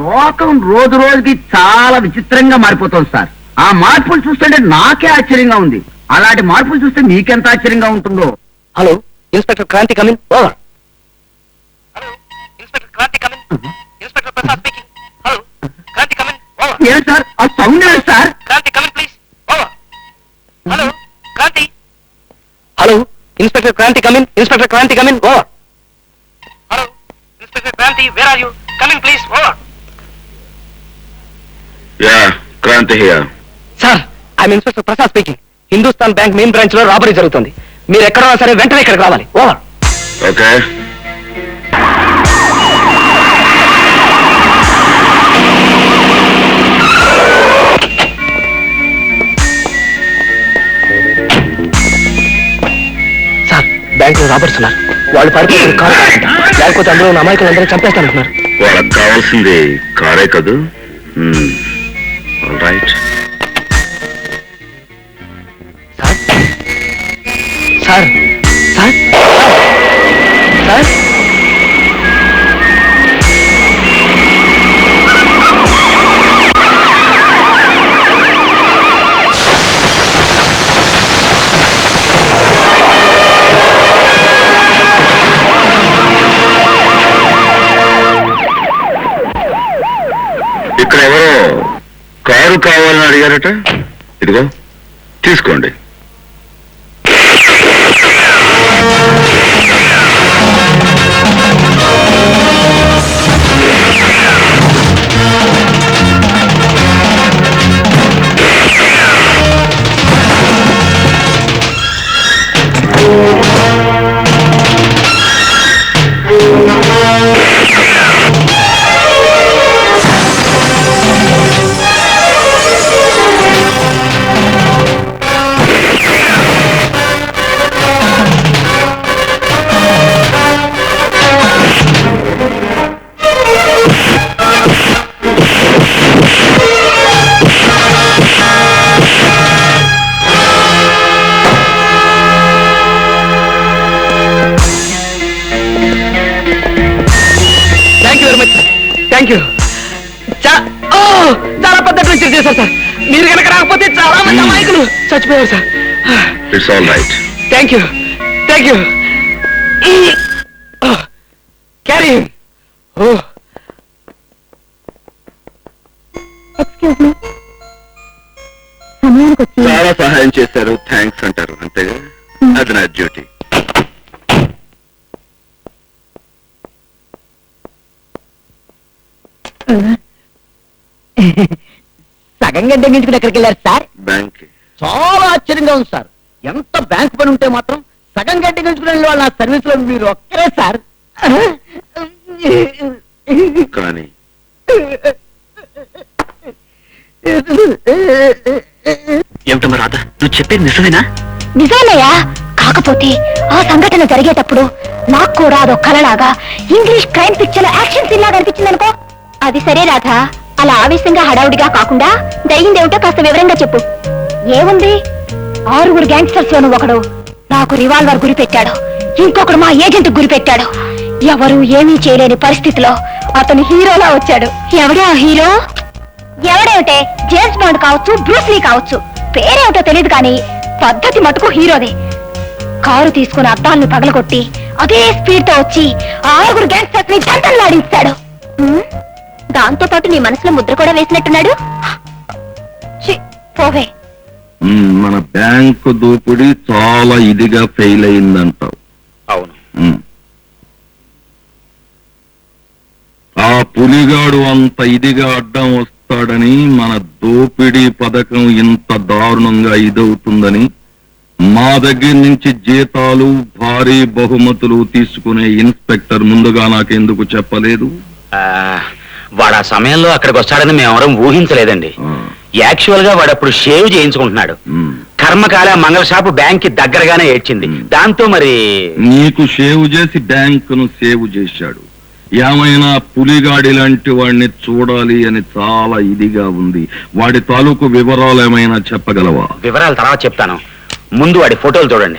లోకం రోజు రోజుకి చాలా విచిత్రంగా మారిపోతుంది సార్. ఆ మార్పులు చూస్తుంటే నాకే ఆశ్చర్యంగా ఉంది. అలాంటి మార్పులు చూస్తే మీకెంత ఆశ్చర్యంగా ఉంటుందో? Hello inspector Kranti come in? Over hello inspector Kranti come in? Inspector Prasad speaking. Hello Kranti come in over ఏం సార్? ఆ సౌండ్ ఏంటి sir? Kranti come in please over hello Kranti. Hello inspector Kranti come in? Inspector Kranti come in over hello inspector Kranti where are you come in please over yeah Kranti here sir I'm inspector Prasad speaking. Hindustan bank main బ్రాంచ్లో robbery జరుగుతుంది. మీరు ఎక్కడున్నా సరే వెంటనే ఇక్కడికి రావాలి. Over. Okay. Sir బ్యాంక్లో robbers ఉన్నారు వాళ్ళు పడిపోయి కారు లేకపోతే అందులో ఉన్న అమాయకులందరూ చంపేస్తానంటున్నారు వాళ్ళకి కావాల్సింది కారే కదూ? Right sir sir sir sir car కావాలని అడిగారట? ఇదిగో తీసుకోండి. థ్యాంక్ థ్యాంక్ యూ చాలా పెద్ద ట్విస్ట్ చేశారు సార్. మీరు కనుక రాకపోతే చాలా మంది Hmm. అమాయకులు చచ్చిపోయారు sir. It's all right thank you thank you carry oh excuse me సగం గంట ఎంగించుకుని ఎక్కడికి వెళ్ళారు సార్? బ్యాంక్ చాలా ఆశ్చర్యంగా ఉంది సార్. ఎంత బ్యాంక్ పని ఉంటే మాత్రం సగం గంట ఎంగించుకునే వాళ్ళ నా సర్వీస్లో మీరు ఒక్కరే సార్. కానీ. ఏమిటమ్మా రాధ? నువ్వు చెప్పేది నిజమేనా? నిజమేనయ్యా. కాకపోతే ఆ సంఘటన జరిగేటప్పుడు నాకు కూడా అదో కలలాగా English crime picture action scene లాగా అనిపించింది అనుకో అది సరే రాధా. అలా ఆవేశంగా హడావుడిగా కాకుండా జరిగిందేమిటో కాస్త వివరంగా చెప్పు. ఏముంది? ఆరుగురు గ్యాంగ్స్టర్స్ లోను ఒకడు నాకు రివాల్వర్ గురి పెట్టాడు. ఇంకొకడు మా ఏజెంట్ గురి పెట్టాడు. ఎవరు ఏమీ చేయలేని పరిస్థితిలో అతను హీరోలా వచ్చాడు. ఎవడే ఆ హీరో? ఎవడేమిటే? జేమ్స్ బాండ్ కావచ్చు బ్రూస్లీ కావచ్చు. పేరేమిటో తెలియదు కానీ పద్ధతి మటుకు హీరోదే. కారు తీసుకుని అద్దాలను పగలగొట్టి అదే స్పీడ్తో వచ్చి ఆరుగురు గ్యాంగ్స్టర్స్ని జంటలాడించాడు దాంతో పాటు నీ మనసులో ముద్ర కూడా వేసినట్టున్నాడు? ఛీ, పోవే. మన బ్యాంకు దోపిడీ చాలా ఇదిగా ఫెయిల్ అయిందంటావు. అవును. ఆ పులిగాడు అంత ఇదిగా అడ్డం వస్తాడని మన దోపిడీ పథకం ఇంత దారుణంగా ఇదవుతుందని మా దగ్గర నుంచి జీతాలు భారీ బహుమతులు తీసుకునే ఇన్స్పెక్టర్ ముందుగా నాకెందుకు చెప్పలేదు? వాడు ఆ సమయంలో అక్కడికి వస్తాడని మేమెవరం ఊహించలేదండి. యాక్చువల్గా వాడు అప్పుడు షేవ్ చేయించుకుంటున్నాడు. కర్మకాల మంగళ షాపు బ్యాంక్కి దగ్గరగానే ఏడ్చింది. దాంతో మరి నీకు సేవ్ చేసి బ్యాంకును సేవ్ చేశాడు. ఏమైనా పులిగాడి లాంటి వాడిని చూడాలి అని చాలా ఇదిగా ఉంది. వాడి తాలూకు వివరాలు ఏమైనా చెప్పగలవా? వివరాలు తర్వాత చెప్తాను. ముందు వాడి ఫోటోలు చూడండి.